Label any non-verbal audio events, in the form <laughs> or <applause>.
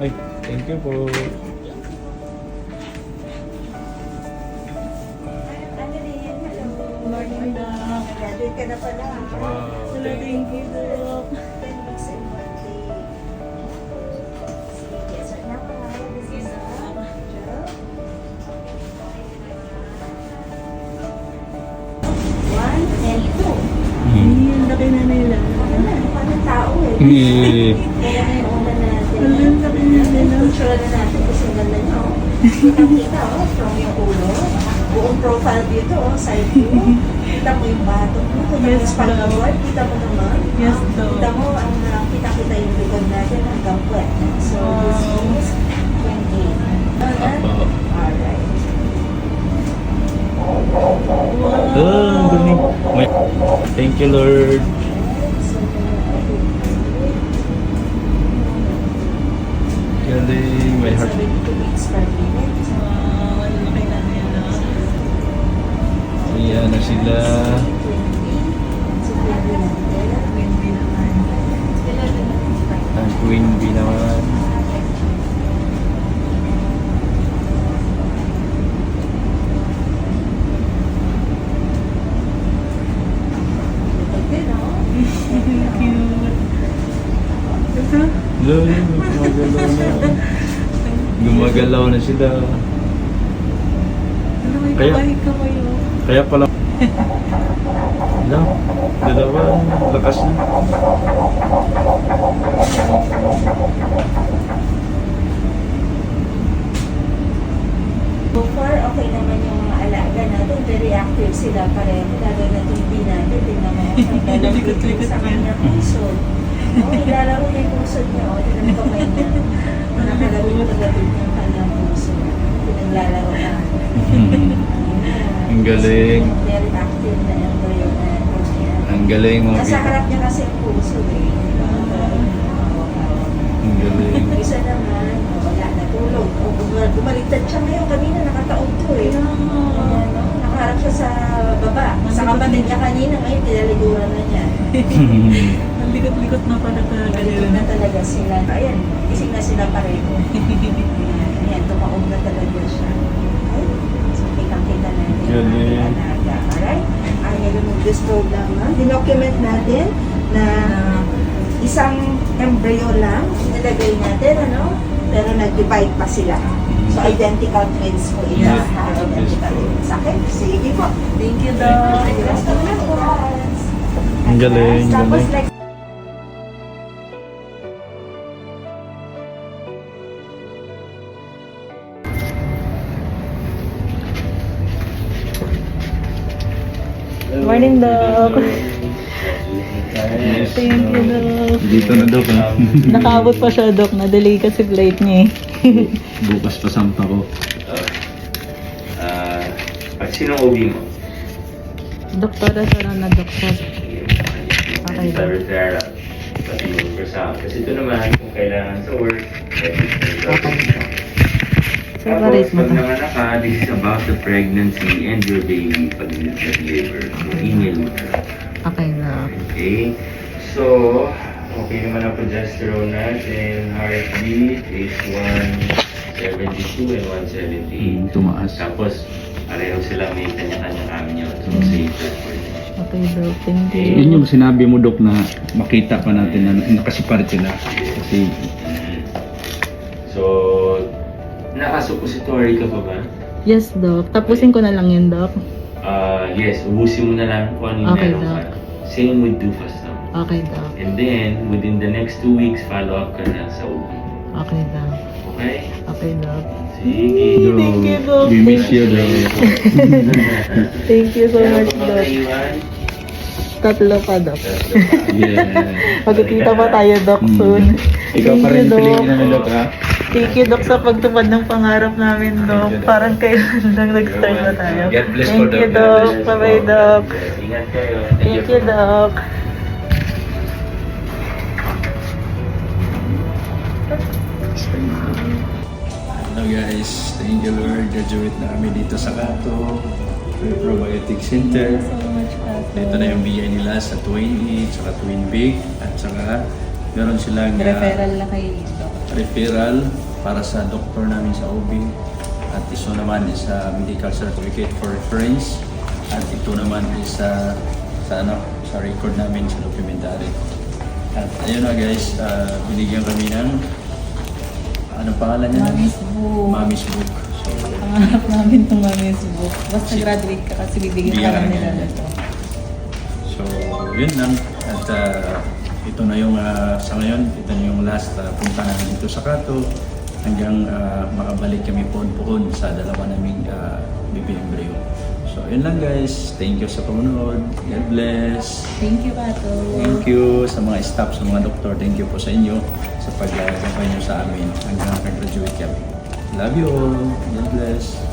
Ay, thank you po. Graduate ka na pala. Wow, thank you, Doc. 10 weeks and one day. Sige, sir. Now, this is Joe. One and two. Ay, ang laki na nila. Ano parang tao eh. Picture na natin kasi ang ganda niya. oh. Oh, from yung ulo. Buong profile dito, oh, side view. Kita mo yung batok mo. Kita mo yung cord. Kita mo naman. Yes, Ah, Doc. Kita mo, ang uh, kita-kita yung likod natin hanggang puwet. So, this Wow. is 28. Apo. Alright. Ang galing. May- Thank you, Lord. Laki na nila. Ayan na sila. 20. So, 20 natin. Windy naman. Ang Queen Bee naman. Cute. Ito? Galing. Gumagalaw na. Gumagalaw na sila. Ano may Kaya- kamay-kamay oh. Kaya pala. <laughs> Lang. Dalawang lakas na. So far, okay naman yung mga alaga natin. Very active sila pareho. Lalo na TV natin. Tingnan mo. <laughs> Likot-likot sa pa. kanya puso. Oh, ilalaro niya yung puso niya. Oh, tingnan mo kamay niya. Nakalaro yung tagatid ng kanyang puso. Pinaglalaro na. Ang galing. Very active na embryo na. Ang galing mo. Nasa harap niya kasi yung puso eh. Ang galing. Isa naman, oh, wala, natulog. Oh, bum- bumaliktad siya ngayon. Kanina nakataob to eh. Ayan? Nakaharap siya sa baba. Sa kapatid niya kanina, ngayon pinaliguran na niya. <laughs> Likot-likot na pala talaga nila. na talaga sila. Ayan, gising na sila pareho. Ayan, <laughs> ayan tumaob na talaga siya. Ay, so kitang-kita na yung Galing. Alright? Ay, remove this program na. Dinocument natin na isang embryo lang nilagay natin, ano? Pero nag-divide pa sila. So, identical twins po ito. Yes. ha? Identical twins. Okay? Sige po. Thank you, Doc. Of the class. Ang galing, Tapos galing. next Doc. Yes. Thank you, Doc. Dito na daw ka. Nakaabot pa siya, Doc. Na-delay kasi flight niya eh. Bukas pa sampa ko. Ah, pag sino OB mo? Doktora sa na doktor. Okay. Sa referral. Pati yung ultrasound. Kasi ito naman, kung kailangan sa work, Okay. Separate mo pag to. nanganak ka, this is about the pregnancy and your baby pag nag-deliver. So, email mo na. Okay, Doc. Okay? So, okay naman ang progesterone natin. Heartbeat is 172 and 178. tumaas. Tapos, pareho sila may kanya-kanyang amnion. So, safer for them. Okay, Doc. Thank you. Yun yung sinabi mo, Dok, na makita pa natin na nakasiparit sila. Kasi, naka-suppository ka pa ba? Yes, Doc. Tapusin ko na lang yun, Doc. Ah, yes, ubusin mo na lang kung ano yung Okay, meron Doc. ka. Same with Dufastam. Okay, Doc. And then, within the next two weeks, follow up ka na sa OB. Okay, Doc. Okay? Okay, Doc. Sige. Thank you, Doc. we miss you, Dok. <laughs> Thank you so much, Doc. Tatlo pa, Doc. Tatlo pa. <laughs> Yeah. Magkikita pa tayo, Doc, soon. Mm. Ikaw Thank pa you, rin Doc. piliin namin, Dok, ha? Thank you, Doc, sa pagtupad ng pangarap namin, Doc. <laughs> Thank you. Parang kailan lang nag-start na tayo. Thank you, Doc. Bye-bye, Doc. Ingat kayo. Thank you, Doc. Hello guys, thank you Lord. Graduate na kami dito sa Kato, Probiotic Center. so much, Pato. Ito na yung bigay nila sa Twin E, saka Twin Big, at saka meron silang Referral na kay Doc. referral para sa doktor namin sa OB. At ito naman is a medical certificate for reference. At ito naman is sa sa ano, sa record namin sa documentary. At ayun na guys, ah, binigyan kami ng ano pangalan niya? Mommy's Book. Mommy's Book. So, Pangarap namin itong Mommy's Book. Basta Si- graduate ka kasi bibigyan Bigyan ka ka nila nito. So, yun lang. At ah, ito na yung, ah, sa ngayon, ito na yung last ah, punta namin dito sa Kato hanggang ah, makabalik kami pohon-pohon sa dalawa naming uh, baby embryo. So, yun lang guys. Thank you sa pamunod. God bless. Thank you, Kato. Thank you sa mga staff, sa mga doktor. Thank you po sa inyo sa pag-gabay nyo sa amin hanggang nag-graduate kami. Love you all. God bless.